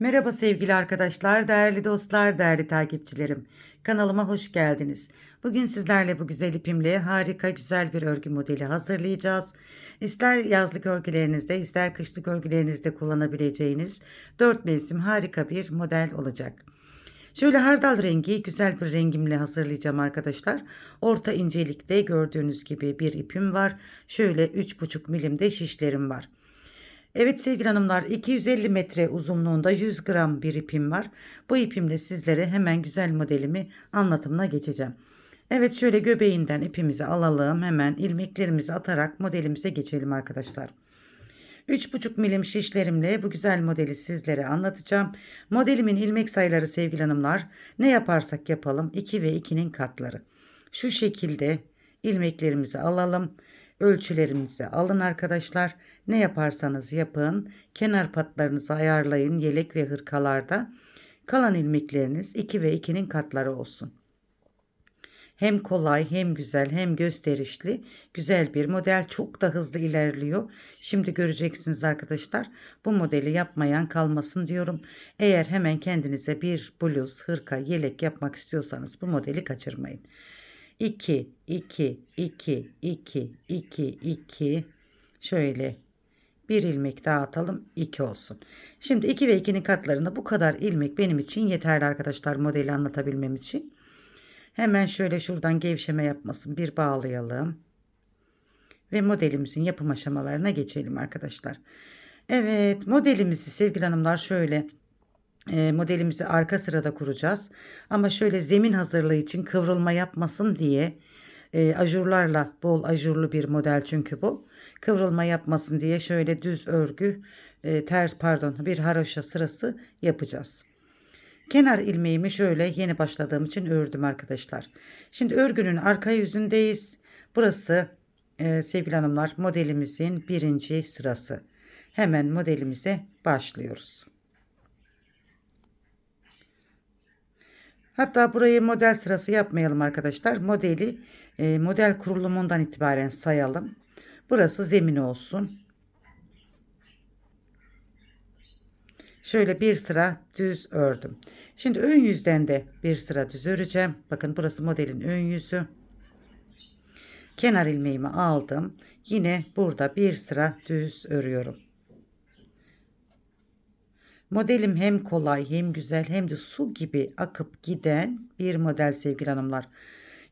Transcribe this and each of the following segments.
Merhaba sevgili arkadaşlar, değerli dostlar, değerli takipçilerim. Kanalıma hoş geldiniz. Bugün sizlerle bu güzel ipimle harika güzel bir örgü modeli hazırlayacağız. İster yazlık örgülerinizde, ister kışlık örgülerinizde kullanabileceğiniz 4 mevsim harika bir model olacak. Şöyle hardal rengi güzel bir rengimle hazırlayacağım arkadaşlar. Orta incelikte gördüğünüz gibi bir ipim var. Şöyle 3,5 milimde şişlerim var. Evet sevgili hanımlar 250 metre uzunluğunda 100 gram bir ipim var. Bu ipimle sizlere hemen güzel modelimi anlatımına geçeceğim. Evet şöyle göbeğinden ipimizi alalım hemen ilmeklerimizi atarak modelimize geçelim arkadaşlar. 3,5 milim şişlerimle bu güzel modeli sizlere anlatacağım. Modelimin ilmek sayıları sevgili hanımlar ne yaparsak yapalım 2 ve 2'nin katları. Şu şekilde ilmeklerimizi alalım. Ölçülerinizi alın arkadaşlar. Ne yaparsanız yapın. Kenar patlarınızı ayarlayın yelek ve hırkalarda. Kalan ilmekleriniz 2 ve 2'nin katları olsun. Hem kolay hem güzel hem gösterişli güzel bir model çok da hızlı ilerliyor. Şimdi göreceksiniz arkadaşlar bu modeli yapmayan kalmasın diyorum. Eğer hemen kendinize bir bluz, hırka, yelek yapmak istiyorsanız bu modeli kaçırmayın. 2, 2, 2, 2, 2, 2 şöyle bir ilmek daha atalım 2 olsun. Şimdi 2 ve 2'nin katlarında bu kadar ilmek benim için yeterli arkadaşlar modeli anlatabilmem için. Hemen şöyle şuradan gevşeme yapmasın bir bağlayalım. Ve modelimizin yapım aşamalarına geçelim arkadaşlar. Evet modelimizi sevgili hanımlar şöyle modelimizi arka sırada kuracağız. Ama şöyle zemin hazırlığı için kıvrılma yapmasın diye e, ajurlarla bol ajurlu bir model çünkü bu. Kıvrılma yapmasın diye şöyle düz örgü e, ters pardon bir haroşa sırası yapacağız. Kenar ilmeğimi şöyle yeni başladığım için ördüm arkadaşlar. Şimdi örgünün arka yüzündeyiz. Burası e, sevgili hanımlar modelimizin birinci sırası. Hemen modelimize başlıyoruz. Hatta burayı model sırası yapmayalım arkadaşlar. Modeli e, model kurulumundan itibaren sayalım. Burası zemin olsun. Şöyle bir sıra düz ördüm. Şimdi ön yüzden de bir sıra düz öreceğim. Bakın burası modelin ön yüzü. Kenar ilmeğimi aldım. Yine burada bir sıra düz örüyorum. Modelim hem kolay hem güzel hem de su gibi akıp giden bir model sevgili hanımlar.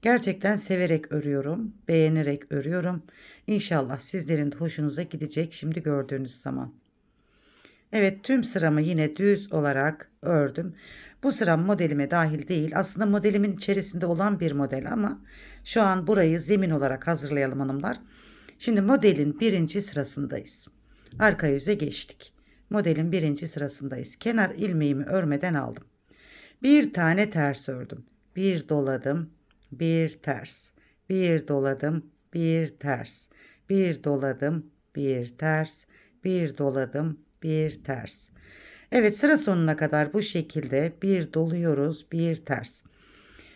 Gerçekten severek örüyorum, beğenerek örüyorum. İnşallah sizlerin de hoşunuza gidecek şimdi gördüğünüz zaman. Evet tüm sıramı yine düz olarak ördüm. Bu sıram modelime dahil değil. Aslında modelimin içerisinde olan bir model ama şu an burayı zemin olarak hazırlayalım hanımlar. Şimdi modelin birinci sırasındayız. Arka yüze geçtik. Modelin birinci sırasındayız. Kenar ilmeğimi örmeden aldım. Bir tane ters ördüm. Bir doladım, bir ters. Bir doladım, bir ters. Bir doladım, bir ters. Bir doladım, bir ters. Evet sıra sonuna kadar bu şekilde bir doluyoruz, bir ters.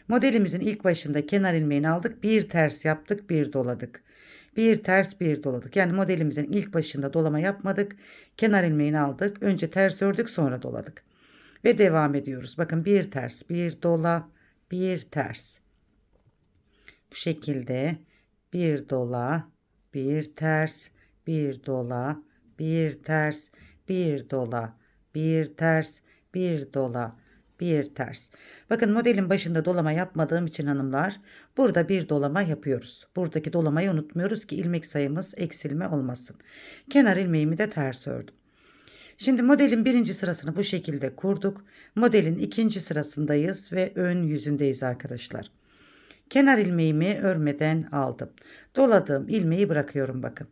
Modelimizin ilk başında kenar ilmeğini aldık, bir ters yaptık, bir doladık. Bir ters bir doladık. Yani modelimizin ilk başında dolama yapmadık. Kenar ilmeğini aldık. Önce ters ördük sonra doladık. Ve devam ediyoruz. Bakın bir ters bir dola bir ters. Bu şekilde bir dola bir ters bir dola bir ters bir dola bir ters bir dola bir ters. Bakın modelin başında dolama yapmadığım için hanımlar burada bir dolama yapıyoruz. Buradaki dolamayı unutmuyoruz ki ilmek sayımız eksilme olmasın. Kenar ilmeğimi de ters ördüm. Şimdi modelin birinci sırasını bu şekilde kurduk. Modelin ikinci sırasındayız ve ön yüzündeyiz arkadaşlar. Kenar ilmeğimi örmeden aldım. Doladığım ilmeği bırakıyorum bakın.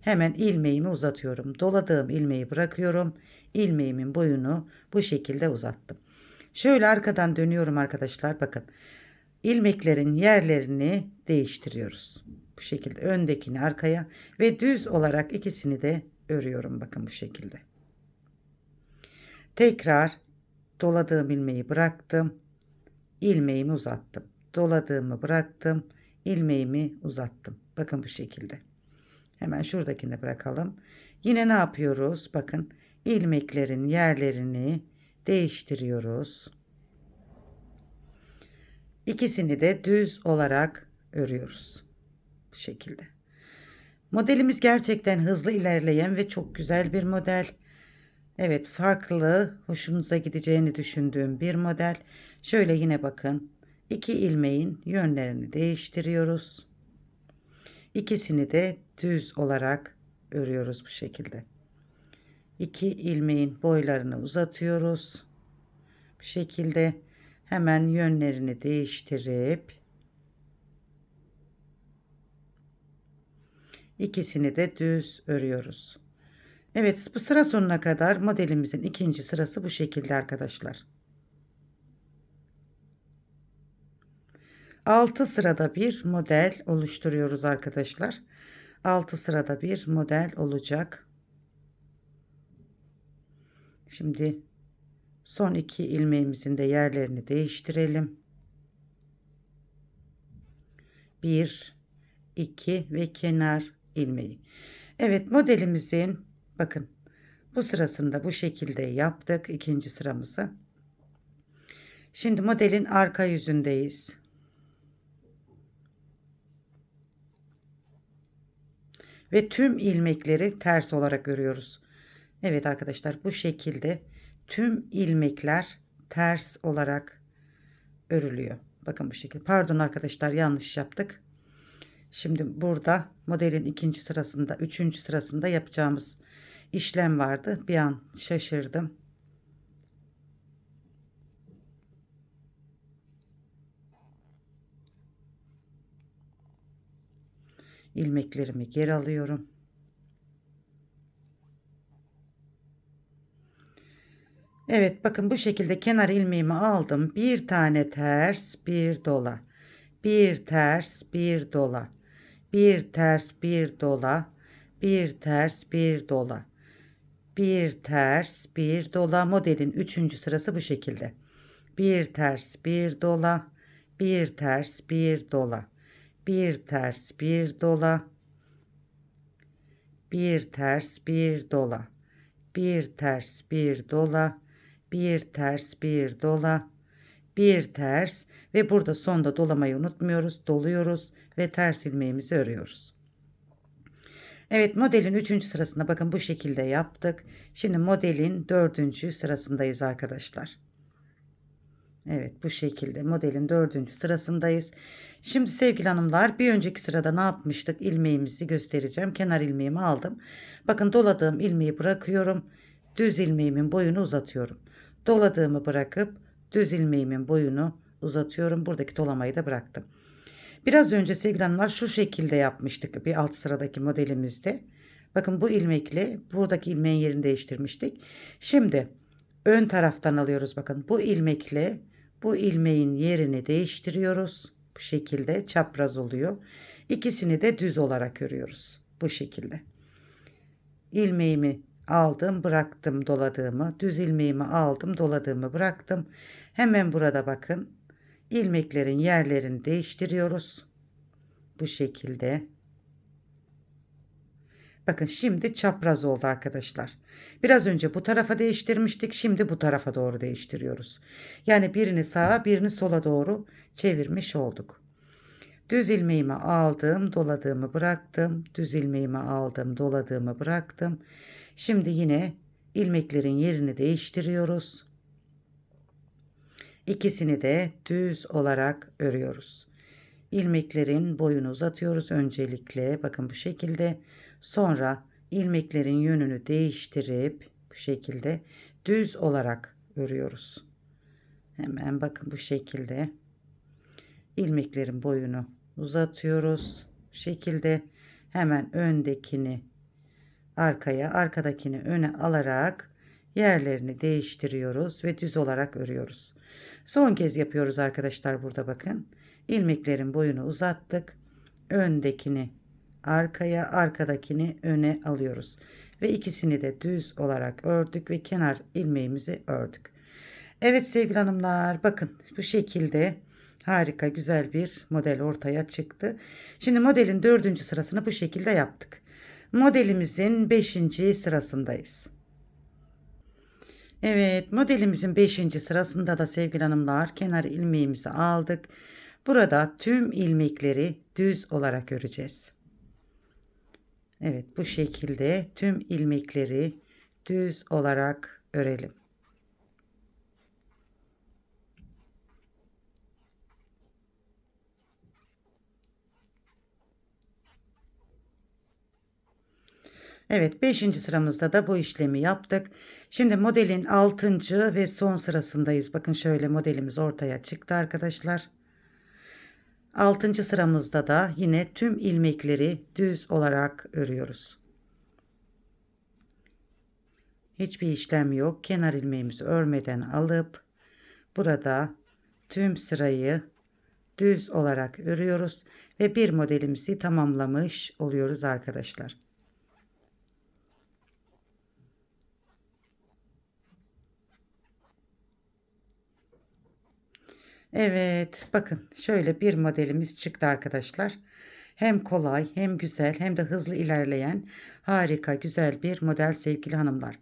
Hemen ilmeğimi uzatıyorum. Doladığım ilmeği bırakıyorum. İlmeğimin boyunu bu şekilde uzattım. Şöyle arkadan dönüyorum arkadaşlar. Bakın ilmeklerin yerlerini değiştiriyoruz. Bu şekilde öndekini arkaya ve düz olarak ikisini de örüyorum. Bakın bu şekilde. Tekrar doladığım ilmeği bıraktım. ilmeğimi uzattım. Doladığımı bıraktım. ilmeğimi uzattım. Bakın bu şekilde. Hemen şuradakini bırakalım. Yine ne yapıyoruz? Bakın ilmeklerin yerlerini değiştiriyoruz. İkisini de düz olarak örüyoruz. Bu şekilde. Modelimiz gerçekten hızlı ilerleyen ve çok güzel bir model. Evet farklı, hoşunuza gideceğini düşündüğüm bir model. Şöyle yine bakın. İki ilmeğin yönlerini değiştiriyoruz. İkisini de düz olarak örüyoruz bu şekilde. İki ilmeğin boylarını uzatıyoruz. Bu şekilde hemen yönlerini değiştirip ikisini de düz örüyoruz. Evet bu sıra sonuna kadar modelimizin ikinci sırası bu şekilde arkadaşlar. 6 sırada bir model oluşturuyoruz arkadaşlar. 6 sırada bir model olacak. Şimdi son iki ilmeğimizin de yerlerini değiştirelim. 1 2 ve kenar ilmeği. Evet modelimizin bakın bu sırasında bu şekilde yaptık ikinci sıramızı. Şimdi modelin arka yüzündeyiz. Ve tüm ilmekleri ters olarak örüyoruz. Evet arkadaşlar bu şekilde tüm ilmekler ters olarak örülüyor. Bakın bu şekilde. Pardon arkadaşlar yanlış yaptık. Şimdi burada modelin ikinci sırasında, üçüncü sırasında yapacağımız işlem vardı. Bir an şaşırdım. ilmeklerimi geri alıyorum. Evet bakın bu şekilde kenar ilmeğimi aldım. Bir tane ters bir dola. Bir ters bir dola. Bir ters bir dola. Bir ters bir dola. Bir ters bir dola. Modelin üçüncü sırası bu şekilde. Bir ters bir dola. Bir ters bir dola bir ters bir dola bir ters bir dola bir ters bir dola bir ters bir dola bir ters ve burada sonda dolamayı unutmuyoruz doluyoruz ve ters ilmeğimizi örüyoruz Evet modelin 3. sırasında bakın bu şekilde yaptık. Şimdi modelin 4. sırasındayız arkadaşlar. Evet bu şekilde modelin dördüncü sırasındayız. Şimdi sevgili hanımlar bir önceki sırada ne yapmıştık? İlmeğimizi göstereceğim. Kenar ilmeğimi aldım. Bakın doladığım ilmeği bırakıyorum. Düz ilmeğimin boyunu uzatıyorum. Doladığımı bırakıp düz ilmeğimin boyunu uzatıyorum. Buradaki dolamayı da bıraktım. Biraz önce sevgili hanımlar şu şekilde yapmıştık bir alt sıradaki modelimizde. Bakın bu ilmekle buradaki ilmeğin yerini değiştirmiştik. Şimdi ön taraftan alıyoruz bakın bu ilmekle bu ilmeğin yerini değiştiriyoruz. Bu şekilde çapraz oluyor. İkisini de düz olarak örüyoruz. Bu şekilde. İlmeğimi aldım, bıraktım doladığımı. Düz ilmeğimi aldım, doladığımı bıraktım. Hemen burada bakın. ilmeklerin yerlerini değiştiriyoruz. Bu şekilde. Bakın şimdi çapraz oldu arkadaşlar. Biraz önce bu tarafa değiştirmiştik. Şimdi bu tarafa doğru değiştiriyoruz. Yani birini sağa birini sola doğru çevirmiş olduk. Düz ilmeğimi aldım, doladığımı bıraktım. Düz ilmeğimi aldım, doladığımı bıraktım. Şimdi yine ilmeklerin yerini değiştiriyoruz. İkisini de düz olarak örüyoruz. İlmeklerin boyunu uzatıyoruz öncelikle. Bakın bu şekilde. Sonra ilmeklerin yönünü değiştirip bu şekilde düz olarak örüyoruz. Hemen bakın bu şekilde ilmeklerin boyunu uzatıyoruz. Bu şekilde hemen öndekini arkaya, arkadakini öne alarak yerlerini değiştiriyoruz ve düz olarak örüyoruz. Son kez yapıyoruz arkadaşlar burada bakın. İlmeklerin boyunu uzattık. Öndekini arkaya, arkadakini öne alıyoruz. Ve ikisini de düz olarak ördük ve kenar ilmeğimizi ördük. Evet sevgili hanımlar bakın bu şekilde harika güzel bir model ortaya çıktı. Şimdi modelin dördüncü sırasını bu şekilde yaptık. Modelimizin beşinci sırasındayız. Evet modelimizin 5. sırasında da sevgili hanımlar kenar ilmeğimizi aldık. Burada tüm ilmekleri düz olarak öreceğiz. Evet bu şekilde tüm ilmekleri düz olarak örelim. Evet 5. sıramızda da bu işlemi yaptık. Şimdi modelin 6. ve son sırasındayız. Bakın şöyle modelimiz ortaya çıktı arkadaşlar. 6. sıramızda da yine tüm ilmekleri düz olarak örüyoruz. Hiçbir işlem yok. Kenar ilmeğimizi örmeden alıp burada tüm sırayı düz olarak örüyoruz ve bir modelimizi tamamlamış oluyoruz arkadaşlar. Evet bakın şöyle bir modelimiz çıktı arkadaşlar. Hem kolay hem güzel hem de hızlı ilerleyen harika güzel bir model sevgili hanımlar.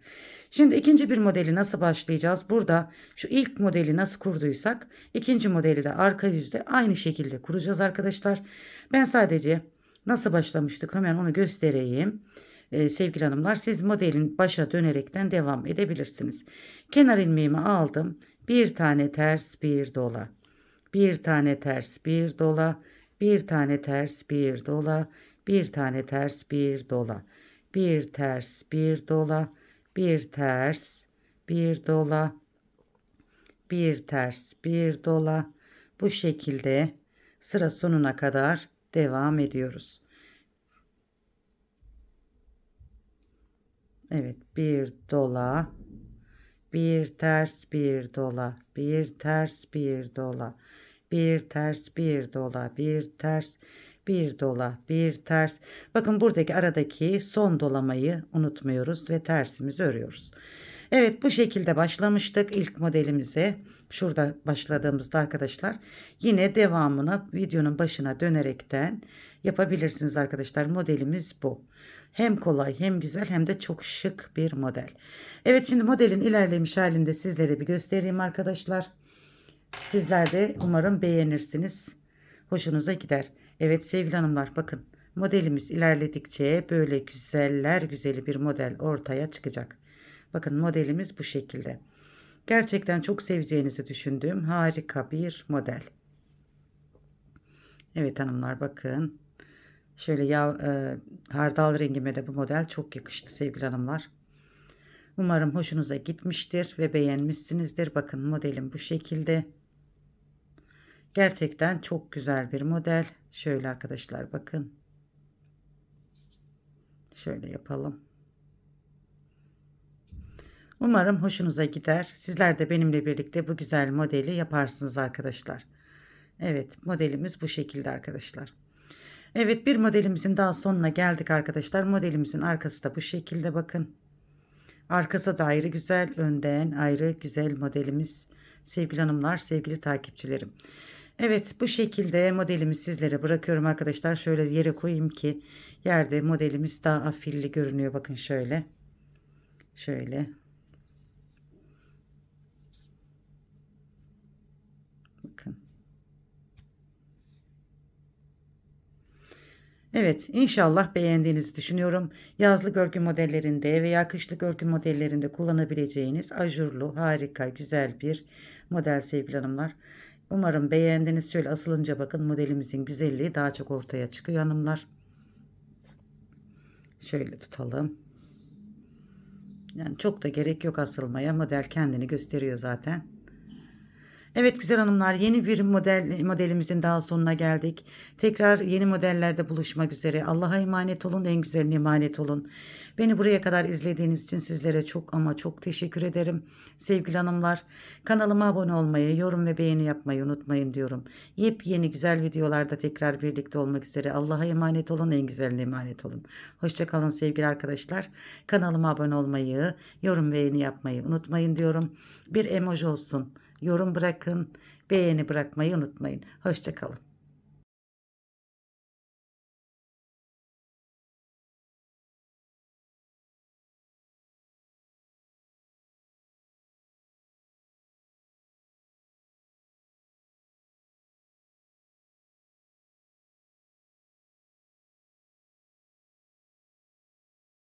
Şimdi ikinci bir modeli nasıl başlayacağız? Burada şu ilk modeli nasıl kurduysak ikinci modeli de arka yüzde aynı şekilde kuracağız arkadaşlar. Ben sadece nasıl başlamıştık hemen onu göstereyim. Ee, sevgili hanımlar siz modelin başa dönerekten devam edebilirsiniz. Kenar ilmeğimi aldım. Bir tane ters bir dola bir tane ters bir dola, bir tane ters bir dola, bir tane ters bir dola, bir ters bir dola, bir ters bir dola, bir ters bir dola. Bu şekilde sıra sonuna kadar devam ediyoruz. Evet bir dola bir ters bir dola bir ters bir dola bir ters bir dola bir ters bir dola bir ters. Bakın buradaki aradaki son dolamayı unutmuyoruz ve tersimizi örüyoruz. Evet bu şekilde başlamıştık ilk modelimize şurada başladığımızda arkadaşlar yine devamını videonun başına dönerekten yapabilirsiniz arkadaşlar modelimiz bu hem kolay hem güzel hem de çok şık bir model. Evet şimdi modelin ilerlemiş halinde sizlere bir göstereyim arkadaşlar. Sizler de umarım beğenirsiniz. Hoşunuza gider. Evet sevgili hanımlar bakın modelimiz ilerledikçe böyle güzeller güzeli bir model ortaya çıkacak. Bakın modelimiz bu şekilde. Gerçekten çok seveceğinizi düşündüğüm harika bir model. Evet hanımlar bakın. Şöyle ya e, hardal rengime de bu model çok yakıştı sevgili hanımlar. Umarım hoşunuza gitmiştir ve beğenmişsinizdir. Bakın modelim bu şekilde. Gerçekten çok güzel bir model. Şöyle arkadaşlar bakın. Şöyle yapalım. Umarım hoşunuza gider. Sizler de benimle birlikte bu güzel modeli yaparsınız arkadaşlar. Evet modelimiz bu şekilde arkadaşlar. Evet bir modelimizin daha sonuna geldik arkadaşlar. Modelimizin arkası da bu şekilde bakın. Arkası da ayrı güzel, önden ayrı güzel modelimiz. Sevgili hanımlar, sevgili takipçilerim. Evet bu şekilde modelimi sizlere bırakıyorum arkadaşlar. Şöyle yere koyayım ki yerde modelimiz daha afilli görünüyor. Bakın şöyle. Şöyle. Bakın. Evet inşallah beğendiğinizi düşünüyorum. Yazlık örgü modellerinde veya kışlık örgü modellerinde kullanabileceğiniz ajurlu harika güzel bir model sevgili hanımlar. Umarım beğendiniz. Şöyle asılınca bakın modelimizin güzelliği daha çok ortaya çıkıyor hanımlar. Şöyle tutalım. Yani çok da gerek yok asılmaya. Model kendini gösteriyor zaten. Evet güzel hanımlar yeni bir model modelimizin daha sonuna geldik. Tekrar yeni modellerde buluşmak üzere. Allah'a emanet olun en güzeline emanet olun. Beni buraya kadar izlediğiniz için sizlere çok ama çok teşekkür ederim. Sevgili hanımlar kanalıma abone olmayı, yorum ve beğeni yapmayı unutmayın diyorum. Yepyeni güzel videolarda tekrar birlikte olmak üzere. Allah'a emanet olun en güzeline emanet olun. Hoşçakalın sevgili arkadaşlar. Kanalıma abone olmayı, yorum ve beğeni yapmayı unutmayın diyorum. Bir emoji olsun yorum bırakın, beğeni bırakmayı unutmayın. Hoşçakalın.